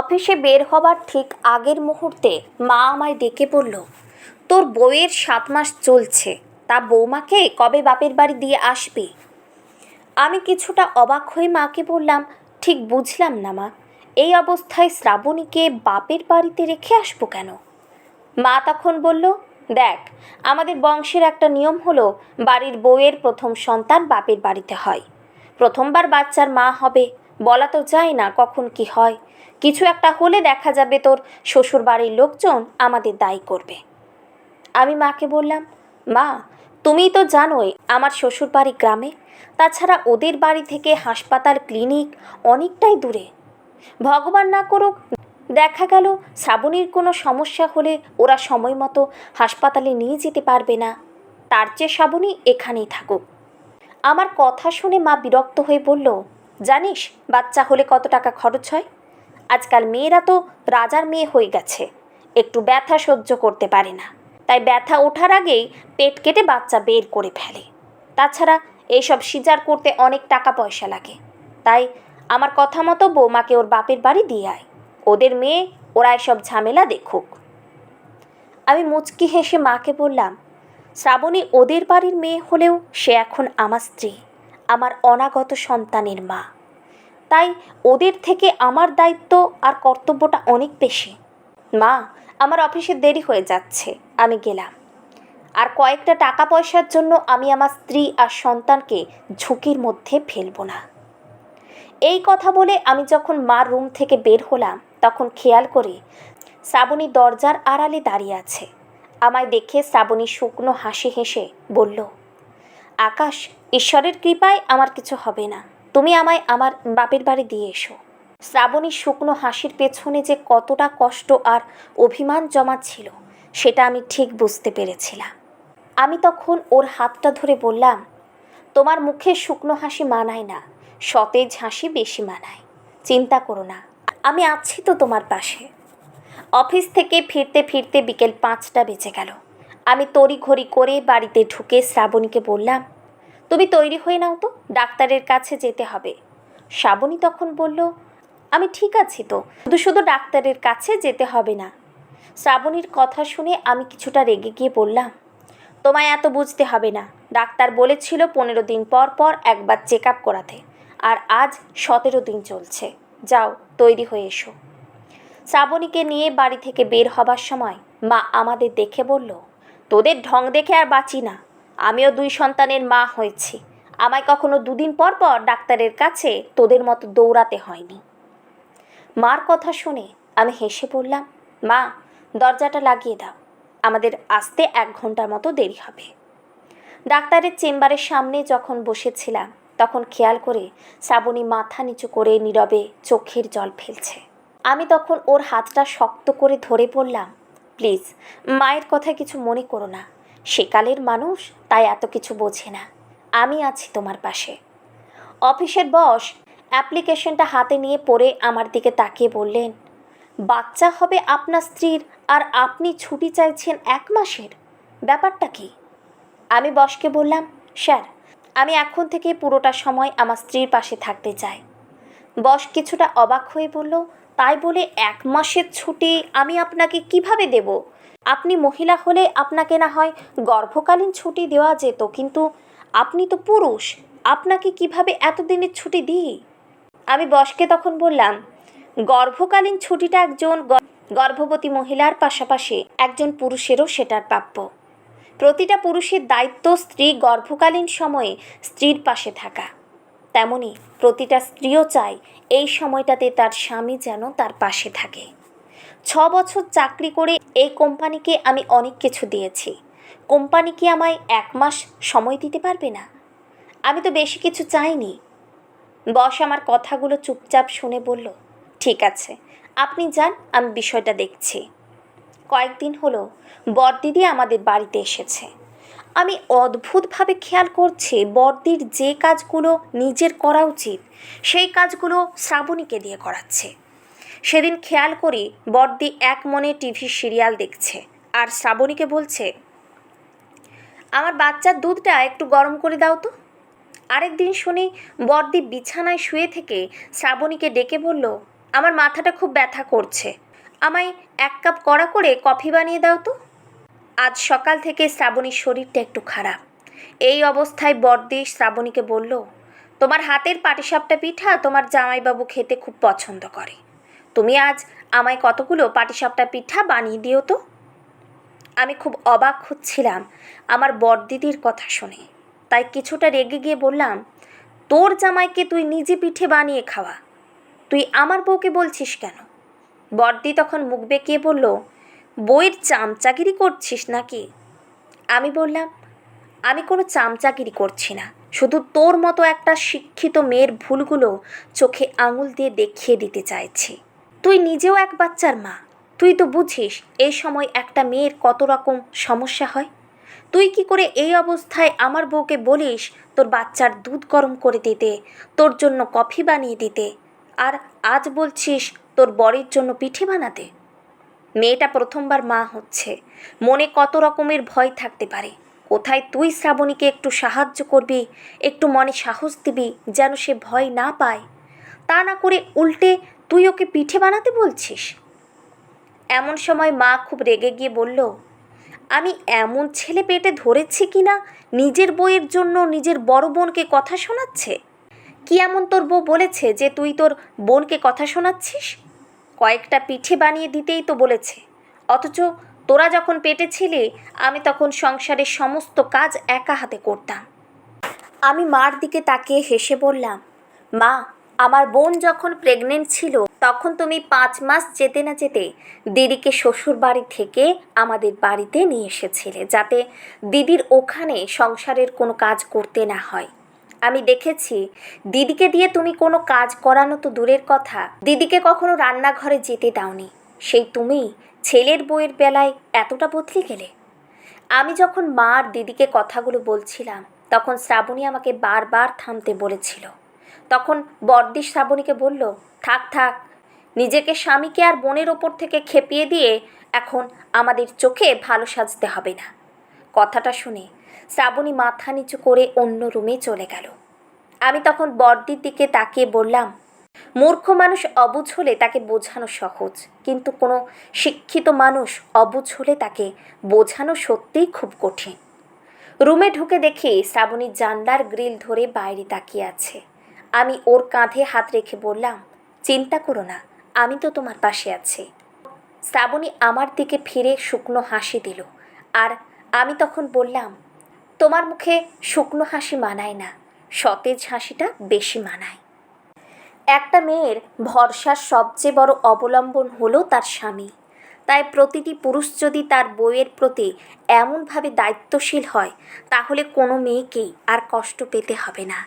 অফিসে বের হবার ঠিক আগের মুহূর্তে মা আমায় ডেকে বলল, তোর বউয়ের সাত মাস চলছে, তা বৌমাকে কবে বাপের বাড়ি দিয়ে আসবে? আমি কিছুটা অবাক হয়ে মাকে বললাম, ঠিক বুঝলাম না মা, এই অবস্থায় শ্রাবণীকে বাপের বাড়িতে রেখে আসব কেন? মা তখন বলল, দেখ, আমাদের বংশের একটা নিয়ম হলো, বাড়ির বউয়ের প্রথম সন্তান বাপের বাড়িতে হয়। প্রথমবার বাচ্চার মা হবে বলা তো যায় না কখন কি হয়। কিছু একটা হলে দেখা যাবে তোর শ্বশুর বাড়ির লোকজন আমাদের দায়ী করবে। আমি মাকে বললাম, মা তুমি তো জানোই আমার শ্বশুর বাড়ি গ্রামে। তাছাড়া ওদের বাড়ি থেকে হাসপাতাল, ক্লিনিক অনেকটাই দূরে। ভগবান না করুক, দেখা গেল শ্রাবণীর কোনো সমস্যা হলে ওরা সময় মতো হাসপাতালে নিয়ে যেতে পারবে না। তার চেয়ে শ্রাবণী এখানেই থাকুক। আমার কথা শুনে মা বিরক্ত হয়ে বলল জানিস, বাচ্চা হলে কত টাকা খরচ হয়? আজকাল মেয়েরা তো রাজার মেয়ে হয়ে গেছে, একটু ব্যথা সহ্য করতে পারে না। তাই ব্যথা ওঠার আগেই পেট কেটে বাচ্চা বের করে ফেলে। তাছাড়া এইসব সিজার করতে অনেক টাকা পয়সা লাগে। তাই আমার কথা মতো বৌমাকে ওর বাপের বাড়ি দিয়ে আয়। ওদের মেয়ে, ওরা এসব ঝামেলা দেখুক। আমি মুচকি হেসে মাকে বললাম, শ্রাবণী, ওদের বাড়ির মেয়ে হলেও সে এখন আমার স্ত্রী। আমার অনাগত সন্তানের মা। তাই ওদের থেকে আমার দায়িত্ব আর কর্তব্যটা অনেক বেশি। মা, আমার অফিসে দেরি হয়ে যাচ্ছে, আমি গেলাম। আর কয়েকটা টাকা পয়সার জন্য আমি আমার স্ত্রী আর সন্তানকে ঝুঁকির মধ্যে ফেলব না। এই কথা বলে আমি যখন মার রুম থেকে বের হলাম, তখন খেয়াল করে শ্রাবণী দরজার আড়ালে দাঁড়িয়ে আছে। আমায় দেখে শ্রাবণী শুকনো হাসি হেসে বলল আকাশ, ঈশ্বরের কৃপায় আমার কিছু হবে না। তুমি আমায় আমার বাপের বাড়ি দিয়ে এসো। শ্রাবণীর শুকনো হাসির পেছনে যে কতটা কষ্ট আর অভিমান জমা ছিল সেটা আমি ঠিক বুঝতে পেরেছিলাম। আমি তখন ওর হাতটা ধরে বললাম, তোমার মুখে শুকনো হাসি মানায় না, সতেজ হাসি বেশি মানায়। চিন্তা করো না, আমি আছি তো তোমার পাশে। অফিস থেকে ফিরতে ফিরতে বিকেল পাঁচটা বেজে গেল। আমি তড়িঘড়ি করে বাড়িতে ঢুকে শ্রাবণীকে বললাম, তুমি তৈরি হয়ে নাও তো, ডাক্তারের কাছে যেতে হবে। শ্রাবণী তখন বলল, আমি ঠিক আছি তো, শুধু শুধু ডাক্তারের কাছে যেতে হবে না। শ্রাবণীর কথা শুনে আমি কিছুটা রেগে গিয়ে বললাম, তোমায় এত বুঝতে হবে না, ডাক্তার বলেছিল পনেরো দিন পর পর একবার চেক আপ করাতে, আর আজ সতেরো দিন চলছে। যাও, তৈরি হয়ে এসো। শ্রাবণীকে নিয়ে বাড়ি থেকে বের হবার সময় মা আমাদের দেখে বলল তোদের ঢং দেখে আর বাঁচি না। আমিও দুই সন্তানের মা হয়েছি। আমায় কখনো দুদিন পর পর ডাক্তারের কাছে তোদের মতো দৌড়াতে হয়নি। মার কথা শুনে আমি হেসে পড়লাম, মা, দরজাটা লাগিয়ে দাও। আমাদের আসতে এক ঘণ্টার মতো দেরি হবে। ডাক্তারের চেম্বারের সামনে যখন বসেছিলাম, তখন খেয়াল করে শ্রাবণী মাথা নিচু করে নীরবে চোখের জল ফেলছে। আমি তখন ওর হাতটা শক্ত করে ধরে পড়লাম প্লিজ, মায়ের কথা কিছু মনে করো না। সেকালের মানুষ, তাই এত কিছু বোঝে না। আমি আছি তোমার পাশে। অফিসের বস অ্যাপ্লিকেশনটা হাতে নিয়ে পড়ে আমার দিকে তাকিয়ে বললেন, বাচ্চা হবে আপনার স্ত্রীর আর আপনি ছুটি চাইছেন এক মাসের? ব্যাপারটা কি? আমি বসকে বললাম, স্যার, আমি এখন থেকে পুরোটা সময় আমার স্ত্রীর পাশে থাকতে চাই। বস কিছুটা অবাক হয়ে বলল তাই বলে এক মাসের ছুটি আমি আপনাকে কীভাবে দেব? আপনি মহিলা হলে আপনাকে না হয় গর্ভকালীন ছুটি দেওয়া যেত, কিন্তু আপনি তো পুরুষ, আপনাকে কীভাবে এতদিনের ছুটি দিই? আমি বসকে তখন বললাম, গর্ভকালীন ছুটিটা একজন গর্ভবতী মহিলার পাশাপাশি একজন পুরুষেরও সেটার প্রাপ্য। প্রতিটা পুরুষের দায়িত্ব স্ত্রী গর্ভকালীন সময়ে স্ত্রীর পাশে থাকা। তেমনি প্রতিটা স্ত্রীও চায় এই সময়টাতে তার স্বামী যেন তার পাশে থাকে। ছ বছর চাকরি করে এই কোম্পানিকে আমি অনেক কিছু দিয়েছি। কোম্পানি কি আমায় এক মাস সময় দিতে পারবে না? আমি তো বেশি কিছু চাইনি। বস আমার কথাগুলো চুপচাপ শুনে বলল, ঠিক আছে, আপনি যান, আমি বিষয়টা দেখছি। কয়েকদিন হলো, বড়দিদি আমাদের বাড়িতে এসেছে। আমি অদ্ভুতভাবে খেয়াল করছি বড়দির যে কাজগুলো নিজের করা উচিত, সেই কাজগুলো শ্রাবণীকে দিয়ে করাচ্ছে। সেদিন খেয়াল করি বড়দি এক মনে টিভি সিরিয়াল দেখছে আর শ্রাবণীকে বলছে, আমার বাচ্চার দুধটা একটু গরম করে দাও তো। আরেক দিন শুনি বড়দি বিছানায় শুয়ে থেকে শ্রাবণীকে ডেকে বলল, আমার মাথাটা খুব ব্যথা করছে। আমায় এক কাপ কড়া করে কফি বানিয়ে দাও তো। আজ সকাল থেকে শ্রাবণীর শরীরটা একটু খারাপ। এই অবস্থায় বড়দি শ্রাবণীকে বলল, তোমার হাতের পাটিসাপটা পিঠা তোমার জামাইবাবু খেতে খুব পছন্দ করে। তুমি আজ আমায় কতগুলো পাটিসাপটা পিঠা বানিয়ে দিও তো? আমি খুব অবাক হচ্ছিলাম আমার বড়দিদির কথা শুনে। তাই কিছুটা রেগে গিয়ে বললাম, তোর জামাইকে তুই নিজে পিঠে বানিয়ে খাওয়া। তুই আমার বউকে বলছিস কেন? বড়দি তখন মুখ বেঁকিয়ে বলল বইয়ের চামচাগিরি করছিস নাকি? আমি বললাম, আমি কোনো চামচাগিরি করছি না। শুধু তোর মতো একটা শিক্ষিত মেয়ের ভুলগুলো চোখে আঙুল দিয়ে দেখিয়ে দিতে চাইছি। তুই নিজেও এক বাচ্চার মা। তুই তো বুঝিস এই সময় একটা মেয়ের কত রকম সমস্যা হয়। তুই কি করে এই অবস্থায় আমার বউকে বলিস, তোর বাচ্চার দুধ গরম করে দিতে, তোর জন্য কফি বানিয়ে দিতে, আর আজ বলছিস তোর বরের জন্য পিঠে বানাতে? মেয়েটা প্রথমবার মা হচ্ছে। মনে কত রকমের ভয় থাকতে পারে। কোথায় তুই শ্রাবণীকে একটু সাহায্য করবি, একটু মনে সাহস দিবি যেন সে ভয় না পায়? তা না করে উল্টে তুই ওকে পিঠে বানাতে বলছিস? এমন সময় মা খুব রেগে গিয়ে বলল, আমি এমন ছেলে পেটে ধরেছি কি না? নিজের বইয়ের জন্য নিজের বড় বোনকে কথা শোনাচ্ছে? কি এমন তোর বউ বলেছে যে তুই তোর বোনকে কথা শোনাচ্ছিস? কয়েকটা পিঠে বানিয়ে দিতেই তো বলেছে। অথচ তোরা যখন পেটে ছিলে, আমি তখন সংসারের সমস্ত কাজ একা হাতে করতাম। আমি মার দিকে তাকিয়ে হেসে বললাম, মা, আমার বোন যখন প্রেগনেন্ট ছিল, তখন তুমি পাঁচ মাস যেতে না যেতে দিদিকে শ্বশুর বাড়ি থেকে আমাদের বাড়িতে নিয়ে এসেছিলে, যাতে দিদির ওখানে সংসারের কোনো কাজ করতে না হয়। আমি দেখেছি। দিদিকে দিয়ে তুমি কোনো কাজ করানো তো দূরের কথা। দিদিকে কখনো রান্নাঘরে যেতে দাওনি। সেই তুমি ছেলের বউয়ের বেলায় এতটা বদলে গেলে? আমি যখন মা আর দিদিকে কথাগুলো বলছিলাম, তখন শ্রাবণী আমাকে বারবার থামতে বলেছিল। তখন বর্দি শ্রাবণীকে বলল, থাক থাক, নিজেকে স্বামীকে আর বোনের ওপর থেকে খেপিয়ে দিয়ে এখন আমাদের চোখে ভালো সাজতে হবে না। কথাটা শুনে শ্রাবণী মাথা নিচু করে অন্য রুমে চলে গেল। আমি তখন বর্দির দিকে তাকিয়ে বললাম, মূর্খ মানুষ অবুঝ হলে তাকে বোঝানো সহজ, কিন্তু কোনো শিক্ষিত মানুষ অবুঝ হলে তাকে বোঝানো সত্যিই খুব কঠিন। রুমে ঢুকে দেখি শ্রাবণীর জানলার গ্রিল ধরে বাইরে তাকিয়ে আছে। আমি ওর কাঁধে হাত রেখে বললাম, চিন্তা করো না, আমি তো তোমার পাশে আছি। শ্রাবণী আমার দিকে ফিরে শুকনো হাসি দিল, আর আমি তখন বললাম তোমার মুখে শুকনো হাসি মানায় না, সতেজ হাসিটা বেশি মানায়। একটা মেয়ের ভরসার সবচেয়ে বড় অবলম্বন হলো তার স্বামী। তাই প্রতিটি পুরুষ যদি তার বইয়ের প্রতি এমনভাবে দায়িত্বশীল হয়, তাহলে কোনো মেয়েকেই আর কষ্ট পেতে হবে না।